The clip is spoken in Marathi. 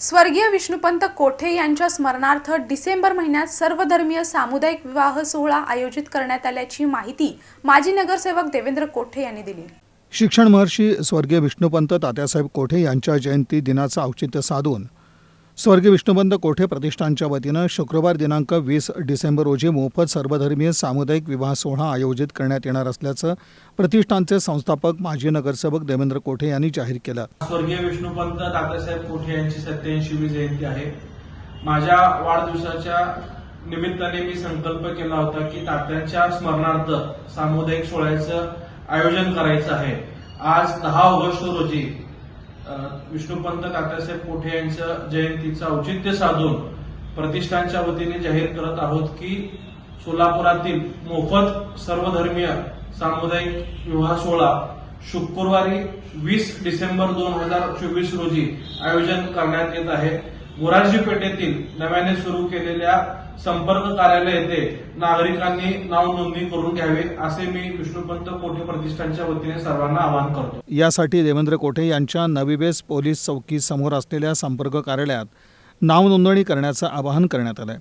स्वर्गीय विष्णुपंत कोठे यांच्या स्मरणार्थ डिसेंबर महिन्यात सर्वधर्मीय सामुदायिक विवाह सोहळा आयोजित करण्यात आल्याची माहिती माजी नगरसेवक देवेंद्र कोठे यांनी दिली. शिक्षण महर्षी स्वर्गीय विष्णुपंत तात्यासाहेब कोठे यांच्या जयंती दिनाचं औचित्य साधून स्वर्गीय विष्णुबंद कोठे प्रतिष्ठानच्या वतीनं शुक्रवार दिनांक वीस डिसेंबर रोजी मोफत सर्वधर्मीय सामुदायिक विवाह सोहळा आयोजित करण्यात येणार असल्याचं प्रतिष्ठानचे संस्थापक माजी नगरसेवक देवेंद्र कोठे यांनी जाहीर केलं. स्वर्गीय विष्णुपंत दादासाहेब कोठे यांची सत्याऐंशीवी जयंती आहे. माझ्या वाढदिवसाच्या निमित्ताने मी संकल्प केला होता की तात्यांच्या स्मरणार्थ सामुदायिक सोहळ्याचं आयोजन करायचं आहे. आज दहा ऑगस्ट रोजी विष्णुपंत तात्यासाहेब कोठे यांच्या जयंतीचं औचित्य साधून प्रतिष्ठानच्या वतीने जाहीर करत आहोत की सोलापुरातील मोफत सर्वधर्मीय सामुदायिक विवाह सोहळा शुक्रवारी वीस डिसेंबर दोन हजार चोवीस रोजी आयोजन करण्यात येत आहे. मोरारजी पेठेतील नव्याने सुरू केलेल्या संपर्क कार्यालय येथे नागरिकांनी नाव नोंदणी करून घ्यावे असे मी विष्णुपंत कोठे प्रतिष्ठानच्या वतीने सर्वांना आवाहन करतो. यासाठी देवेंद्र कोठे यांच्या नवीबेस पोलीस चौकी समोर असलेल्या संपर्क कार्यालयात नाव नोंदणी करण्याचं आवाहन करण्यात आलं आहे